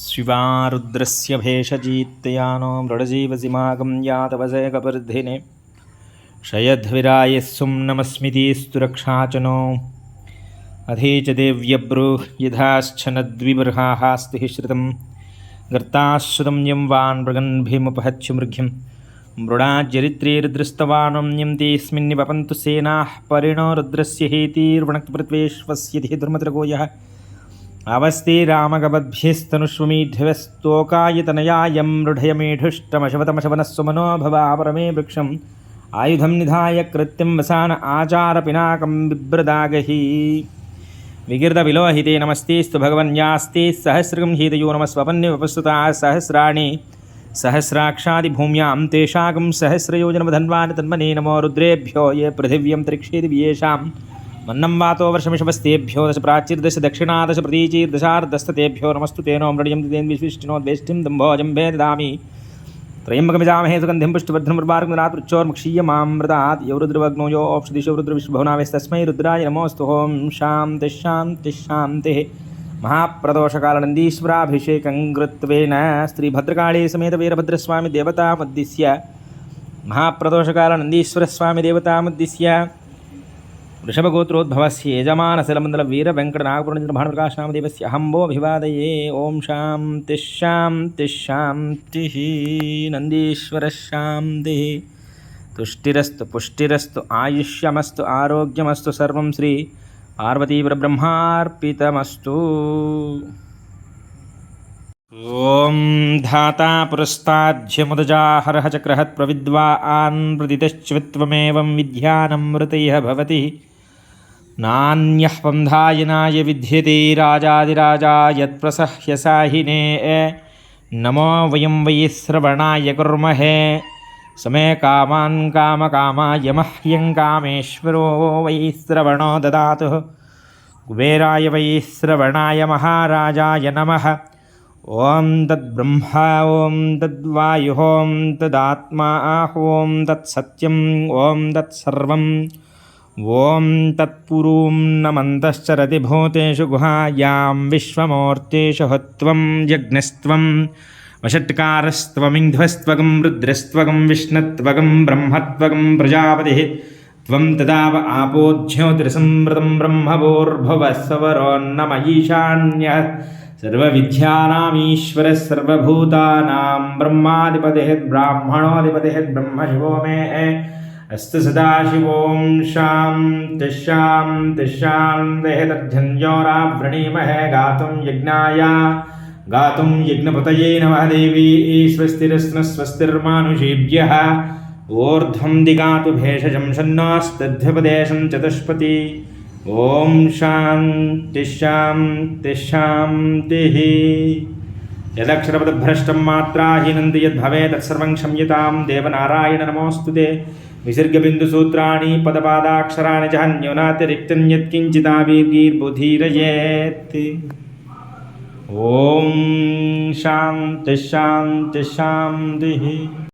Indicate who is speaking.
Speaker 1: शिवारुद्रस्य भेषजीत्यानो मृडजीवसिमागं यातवसे कपर्धिने क्षयध्विरायः सुम्नमस्मितिस्तु रक्षाचनो अधे च देव्यब्रूः यथाश्छनद्विबर्हास्तिः श्रुतं गर्ताश्रुतं यं वान् मृगन्भिमुपहच्युमृघ्यं मृडाज्यरित्रीरुद्रस्तवानं यं सेनाः। परिणो रुद्रस्य हेतीर्वणक्पृत्वेष्वस्य धि दुर्मद्रगो అవస్థే రామగవద్భ్యస్తనుష్వమీఢ్యవస్తోకాయతనయాయం మృఢయమేఢుష్టమశవతమశవనస్సుమనో భవాపరమే వృక్షం ఆయుధం నిధాయ కృత్యం వసాన ఆచారపినాకం బిభ్రదాగహి విగిర్ద విలోహితే నమస్తేస్తు భగవన్యాస్తే సహస్రగం హీతయో నమస్వపన్యవపస్తుతా సహస్రాణి సహస్రాక్షాదిభూమ్యాం తేషాకం సహస్రయోజనమధన్వాని తన్మనే నమో రుద్రేభ్యో ఏ పృథివ్యం త్రిక్షేది యేషాం मन्नम वातो वर्षमिषमस्तेभ्यो दश प्राचीर्दश दक्षिणादश प्रतीचीर्दशार्दस्ततेभ्यो नमस्तु तेनो मृडियं तेन्विशिष्टिनो द्वेष्टिं दम्भोजं भेददामि त्रयम्बकमिजामहे सुगन्धिं पुष्टवर्धनं रुद्राकृक्षीयमामृतात् यो रुद्रवग्नो यो औषधिशो रुद्रविश्वभवनावेस्तस्मै रुद्राय नमोऽस्तु। ॐ शान्तिः शान्तिः शान्तिः। महाप्रदोषकालनन्दीश्वराभिषेकं कृत्वेन। श्रीभद्रकाळे समेत वीरभद्रस्वामिदेवतामुद्दिश्य महाप्रदोषकालनन्दीश्वरस्वामिदेवतामुद्दिश्य। వృషభగోత్రోద్భవస్య యజమానశలమందల వీర వెంకట నాగపురంజన భానుప్రకాశనామదేవస్య అహంబో అభివాదయే. ఓం శాంతి శాంతి శాంతి. నందీశ్వర శాంతి. తుష్టిరస్తు పుష్టిరస్తు ఆయుష్యమస్తు ఆరోగ్యమస్తు సర్వం శ్రీ పార్వతీబ్రహ్మార్పితమస్తు ఓం ధాతా పురస్తాధ్యముదజాహరः చక్రహత్ ప్రవిద్వా ఆన్ ప్రదితశ్చిత్వమేవం విద్యానమృతయ భవతి. నాణ్యः పంధాయనాయ విద్యతే రాజాదిరాజా యత్ప్రసహ్యసాహినే నమో వయం వై శ్రవణాయ కుర్మహే సమే కామాన్ కామకామాయ మహ్యం కామేశ్వరో వై శ్రవణో దదాతు కుబేరాయ వై శ్రవణాయ మహారాజాయ నమ ఓం తద్బ్రహ్మ ఓం తద్వాయు ఓం తదాత్మా ఓం తత్సత్యం ఓం తత్సర్వం ॐ तत्पुरूं नमन्तश्चरति भूतेषु गुहायां विश्वमूर्तेषु हत्वं यज्ञस्त्वं वषट्कारस्त्वमिन्ध्वस्त्वगं रुद्रस्त्वगं विष्णुत्वगं ब्रह्मत्वगं प्रजापतिः त्वं तदाव आपोज्योतिरसंवृतं ब्रह्मभोर्भुवस्वरोन्नम ईशान्यः सर्वविद्यानामीश्वरः सर्वभूतानां ब्रह्माधिपतिः ब्राह्मणोऽधिपतिः ब्रह्मशिवो मे अस्तु सदाशिवों शान्तिः शान्तिः शान्तिः तद्धन्योरावृणीमहे गातुं यज्ञाय गातुं यज्ञपतये नमः देवी स्वस्तिरस्न स्वस्तिर्मानुषीभ्यः ऊर्ध्वं दिगातु भेषजं षण्णास्तद्ध्यपदेशं चतुष्पति ॐ शान्तिः शान्तिः शान्तिः यदक्षरपदभ्रष्टं मात्राहीनन्ति यद्भवेत् तत्सर्वं क्षम्यतां देवनारायण नमोऽस्तु ते विसर्गबिन्दुसूत्राणि पदपादाक्षराणि च न्यूनातिरिक्तं यत्किञ्चिदावीर्गीर्बुधीरयेत् ॐ शान्तिः।